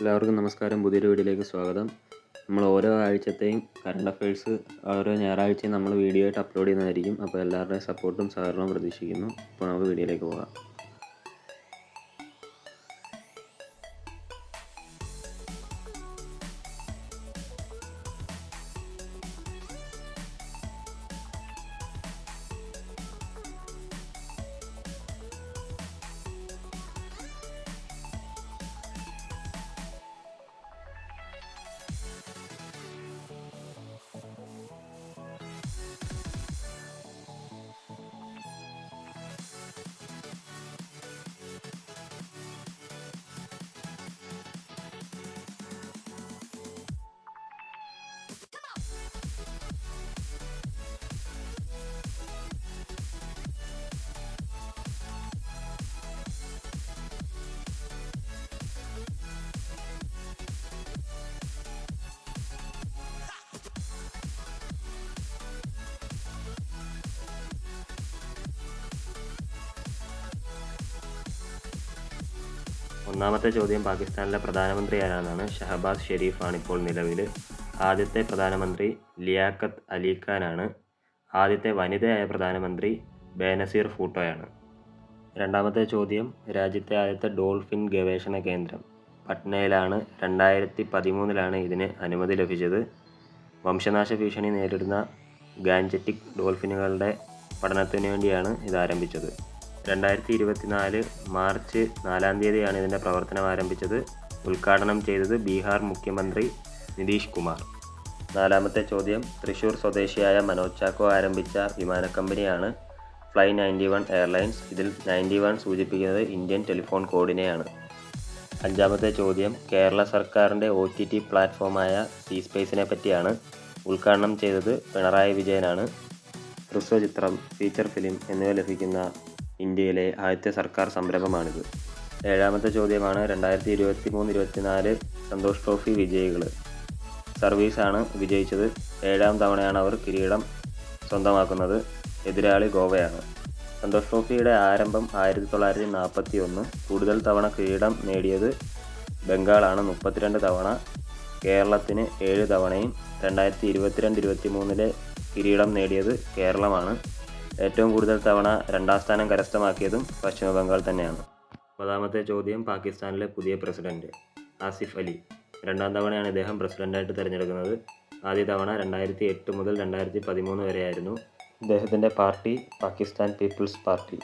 എല്ലാവർക്കും നമസ്കാരം. പുതിയൊരു വീഡിയോയിലേക്ക് സ്വാഗതം. നമ്മൾ ഓരോ ആഴ്ചത്തെയും കറണ്ട് അഫയേഴ്സ് ഓരോ ഞായറാഴ്ചയും നമ്മൾ വീഡിയോ ആയിട്ട് അപ്ലോഡ് ചെയ്യുന്നതായിരിക്കും. അപ്പോൾ എല്ലാവരുടെയും സപ്പോർട്ടും സഹകരണവും പ്രതീക്ഷിക്കുന്നു. അപ്പോൾ നമുക്ക് വീഡിയോയിലേക്ക് പോകാം. ഒന്നാമത്തെ ചോദ്യം പാകിസ്ഥാനിലെ പ്രധാനമന്ത്രി ആരാണെന്നാണ് ഷഹബാസ് ഷെരീഫാണ് ഇപ്പോൾ നിലവിൽ. ആദ്യത്തെ പ്രധാനമന്ത്രി ലിയാഖത്ത് അലി ഖാനാണ്. ആദ്യത്തെ വനിതയായ പ്രധാനമന്ത്രി ബേനസീർ ഫൂട്ടോയാണ്. രണ്ടാമത്തെ ചോദ്യം രാജ്യത്തെ ആദ്യത്തെ ഡോൾഫിൻ ഗവേഷണ കേന്ദ്രം. പട്നയിലാണ് രണ്ടായിരത്തി പതിമൂന്നിലാണ് ഇതിന് അനുമതി ലഭിച്ചത്. വംശനാശ ഭീഷണി നേരിടുന്ന ഗാൻജറ്റിക് ഡോൾഫിനുകളുടെ പഠനത്തിന് വേണ്ടിയാണ് ഇത് ആരംഭിച്ചത്. രണ്ടായിരത്തി ഇരുപത്തിനാല് മാർച്ച് നാലാം തീയതിയാണ് ഇതിന്റെ പ്രവർത്തനം ആരംഭിച്ചത്. ഉദ്ഘാടനം ചെയ്തത് ബീഹാർ മുഖ്യമന്ത്രി നിതീഷ് കുമാർ. നാലാമത്തെ ചോദ്യം തൃശൂർ സ്വദേശിയായ മനോജ് ചാക്കോ ആരംഭിച്ച വിമാന കമ്പനിയാണ് ഫ്ലൈ നയന്റി വൺ എയർലൈൻസ്. ഇതിൽ നയന്റി വൺ സൂചിപ്പിക്കുന്നത് ഇന്ത്യൻ ടെലിഫോൺ കോഡിനെയാണ്. അഞ്ചാമത്തെ ചോദ്യം കേരള സർക്കാരിന്റെ ഒ ടി ടി പ്ലാറ്റ്ഫോമായ സി സ്പേസിനെ പറ്റിയാണ് ഉദ്ഘാടനം ചെയ്തത് പിണറായി വിജയനാണ്. ഹ്രസ്വചിത്രം ഫീച്ചർ ഫിലിം എന്നിവ ലഭിക്കുന്ന ഇന്ത്യയിലെ ആദ്യത്തെ സർക്കാർ സംരംഭമാണിത്. ഏഴാമത്തെ ചോദ്യമാണ് രണ്ടായിരത്തി ഇരുപത്തി മൂന്ന് ഇരുപത്തിനാല് സന്തോഷ് ട്രോഫി വിജയികൾ സർവീസാണ് വിജയിച്ചത്. ഏഴാം തവണയാണ് അവർ കിരീടം സ്വന്തമാക്കുന്നത്. എതിരാളി ഗോവയാണ്. സന്തോഷ് ട്രോഫിയുടെ ആരംഭം ആയിരത്തി തൊള്ളായിരത്തി നാൽപ്പത്തി ഒന്ന് കൂടുതൽ തവണ കിരീടം നേടിയത് ബംഗാളാണ്. മുപ്പത്തിരണ്ട് തവണ കേരളത്തിന് ഏഴ് തവണയും രണ്ടായിരത്തി ഇരുപത്തിരണ്ട് ഇരുപത്തി മൂന്നിലെ കിരീടം നേടിയത് കേരളമാണ്. ഏറ്റവും കൂടുതൽ തവണ രണ്ടാം സ്ഥാനം കരസ്ഥമാക്കിയതും പശ്ചിമ ബംഗാൾ തന്നെയാണ്. ഒമ്പതാമത്തെ ചോദ്യം പാകിസ്ഥാനിലെ പുതിയ പ്രസിഡന്റ് ആസിഫ് അലി. രണ്ടാം തവണയാണ് ഇദ്ദേഹം പ്രസിഡന്റായിട്ട് തിരഞ്ഞെടുക്കുന്നത്. ആദ്യ തവണ രണ്ടായിരത്തി എട്ട് മുതൽ രണ്ടായിരത്തി പതിമൂന്ന് വരെയായിരുന്നു ഇദ്ദേഹത്തിന്റെ പാർട്ടി പാകിസ്ഥാൻ പീപ്പിൾസ് പാർട്ടി.